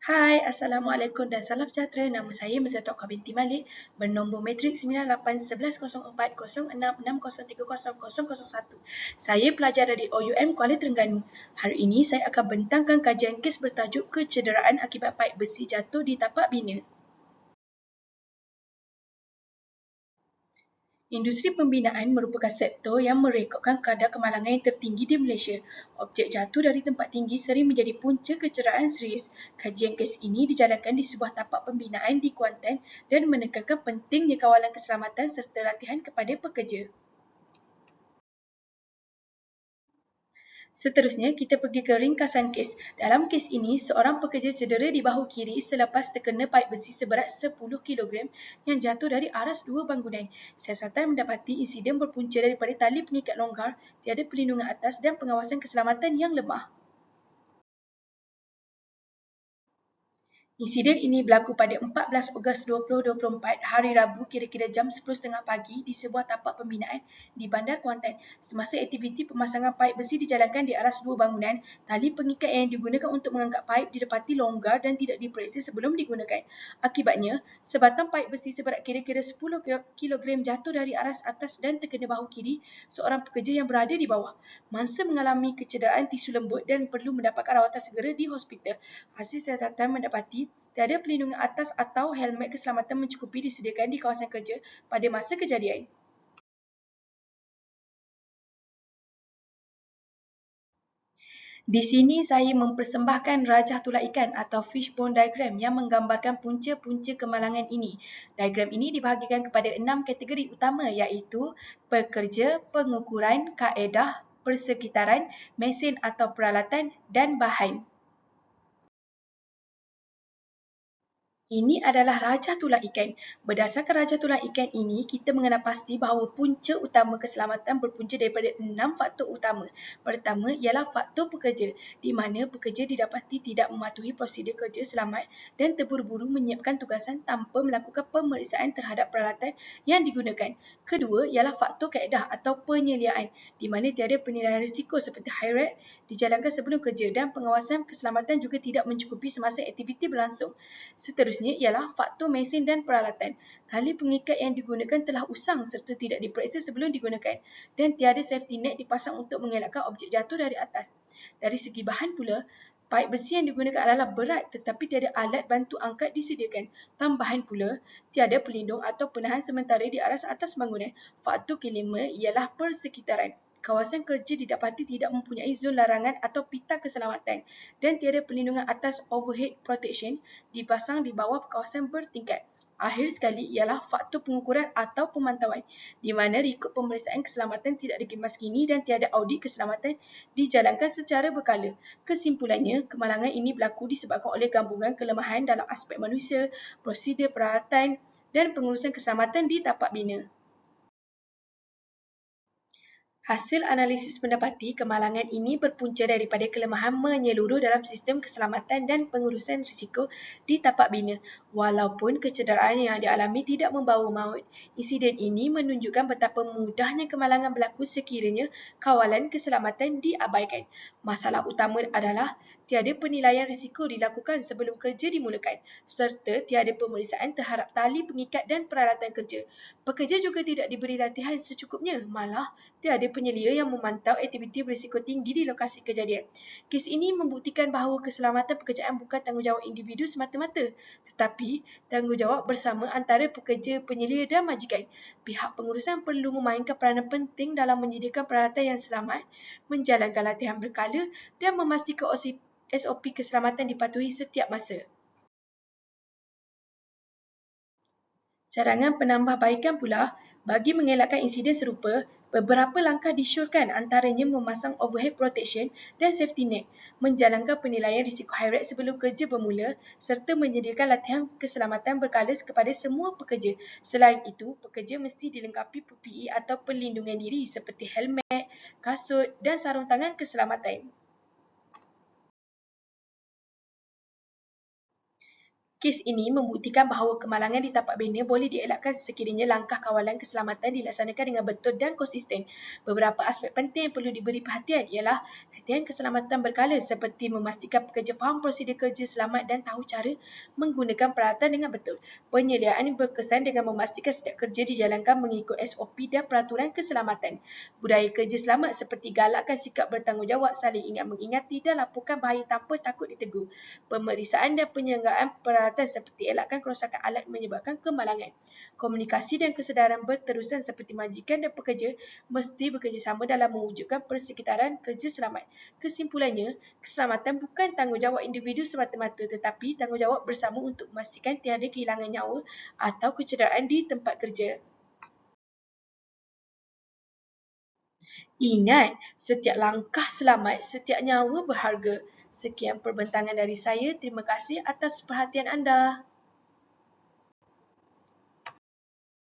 Hai, Assalamualaikum dan salam sejahtera. Nama saya Mazatok binti Malik bernombor matrik 9811040660300001. Saya pelajar dari OUM Kuala Terengganu. Hari ini saya akan bentangkan kajian kes bertajuk kecederaan akibat paip besi jatuh di tapak bina. Industri pembinaan merupakan sektor yang merekodkan kadar kemalangan yang tertinggi di Malaysia. Objek jatuh dari tempat tinggi sering menjadi punca kecederaan serius. Kajian kes ini dijalankan di sebuah tapak pembinaan di Kuantan dan menekankan pentingnya kawalan keselamatan serta latihan kepada pekerja. Seterusnya, kita pergi ke ringkasan kes. Dalam kes ini, seorang pekerja cedera di bahu kiri selepas terkena paip besi seberat 10 kg yang jatuh dari aras dua bangunan. Siasatan mendapati insiden berpunca daripada tali pengikat longgar, tiada perlindungan atas dan pengawasan keselamatan yang lemah. Insiden ini berlaku pada 14 Ogos 2024 hari Rabu kira-kira jam 10.30 pagi di sebuah tapak pembinaan di Bandar Kuantan. Semasa aktiviti pemasangan paip besi dijalankan di aras dua bangunan, tali pengikat yang digunakan untuk mengangkat paip didapati longgar dan tidak diperiksa sebelum digunakan. Akibatnya, sebatang paip besi seberat kira-kira 10 kg jatuh dari aras atas dan terkena bahu kiri seorang pekerja yang berada di bawah. Mangsa mengalami kecederaan tisu lembut dan perlu mendapatkan rawatan segera di hospital. Hasil siasatan mendapati tiada pelindungan atas atau helmet keselamatan mencukupi disediakan di kawasan kerja pada masa kejadian. Di sini saya mempersembahkan rajah tulang ikan atau fishbone diagram yang menggambarkan punca-punca kemalangan ini. Diagram ini dibahagikan kepada enam kategori utama iaitu pekerja, pengukuran, kaedah, persekitaran, mesin atau peralatan dan bahan. Ini adalah raja tulang ikan. Berdasarkan raja tulang ikan ini, kita mengenal pasti bahawa punca utama keselamatan berpunca daripada enam faktor utama. Pertama ialah faktor pekerja, di mana pekerja didapati tidak mematuhi prosedur kerja selamat dan terburu-buru menyiapkan tugasan tanpa melakukan pemeriksaan terhadap peralatan yang digunakan. Kedua ialah faktor kaedah atau penyeliaan, di mana tiada penilaian risiko seperti high rate dijalankan sebelum kerja dan pengawasan keselamatan juga tidak mencukupi semasa aktiviti berlangsung. Seterusnya, Seterusnya ialah faktor mesin dan peralatan. Tali pengikat yang digunakan telah usang serta tidak diperiksa sebelum digunakan dan tiada safety net dipasang untuk mengelakkan objek jatuh dari atas. Dari segi bahan pula, paip besi yang digunakan adalah berat tetapi tiada alat bantu angkat disediakan. Tambahan pula, tiada pelindung atau penahan sementara di aras atas bangunan. Faktor kelima ialah persekitaran kawasan kerja didapati tidak mempunyai zon larangan atau pita keselamatan dan tiada perlindungan atas overhead protection dipasang di bawah kawasan bertingkat. Akhir sekali ialah faktor pengukuran atau pemantauan di mana rekod pemeriksaan keselamatan tidak dikemas kini dan tiada audit keselamatan dijalankan secara berkala. Kesimpulannya, kemalangan ini berlaku disebabkan oleh gabungan kelemahan dalam aspek manusia, prosedur peralatan dan pengurusan keselamatan di tapak bina. Hasil analisis mendapati kemalangan ini berpunca daripada kelemahan menyeluruh dalam sistem keselamatan dan pengurusan risiko di tapak bina. Walaupun kecederaan yang dialami tidak membawa maut, insiden ini menunjukkan betapa mudahnya kemalangan berlaku sekiranya kawalan keselamatan diabaikan. Masalah utama adalah tiada penilaian risiko dilakukan sebelum kerja dimulakan serta tiada pemeriksaan terhadap tali pengikat dan peralatan kerja. Pekerja juga tidak diberi latihan secukupnya, malah tiada penyelia yang memantau aktiviti berisiko tinggi di lokasi kejadian. Kes ini membuktikan bahawa keselamatan pekerjaan bukan tanggungjawab individu semata-mata tetapi tanggungjawab bersama antara pekerja, penyelia dan majikan. Pihak pengurusan perlu memainkan peranan penting dalam menyediakan peralatan yang selamat, menjalankan latihan berkala dan memastikan SOP keselamatan dipatuhi setiap masa. Cadangan penambahbaikan pula, bagi mengelakkan insiden serupa, Beberapa langkah disyorkan antaranya memasang overhead protection dan safety net, menjalankan penilaian risiko high rate sebelum kerja bermula serta menyediakan latihan keselamatan berkala kepada semua pekerja. Selain itu, pekerja mesti dilengkapi PPE atau perlindungan diri seperti helmet, kasut dan sarung tangan keselamatan. Kes ini membuktikan bahawa kemalangan di tapak bena boleh dielakkan sekiranya langkah kawalan keselamatan dilaksanakan dengan betul dan konsisten. Beberapa aspek penting yang perlu diberi perhatian ialah latihan keselamatan berkala seperti memastikan pekerja faham prosedur kerja selamat dan tahu cara menggunakan peralatan dengan betul. Penyediaan berkesan dengan memastikan setiap kerja dijalankan mengikut SOP dan peraturan keselamatan. Budaya kerja selamat seperti galakkan sikap bertanggungjawab, saling ingat mengingati dan laporkan bahaya tanpa takut ditegur. Pemeriksaan dan penyelenggaraan peralatan peralatan seperti elakkan kerosakan alat menyebabkan kemalangan. Komunikasi dan kesedaran berterusan seperti majikan dan pekerja mesti bekerjasama dalam mewujudkan persekitaran kerja selamat. Kesimpulannya, keselamatan bukan tanggungjawab individu semata-mata tetapi tanggungjawab bersama untuk memastikan tiada kehilangan nyawa atau kecederaan di tempat kerja. Ingat, setiap langkah selamat, setiap nyawa berharga. Sekian perbentangan dari saya. Terima kasih atas perhatian anda.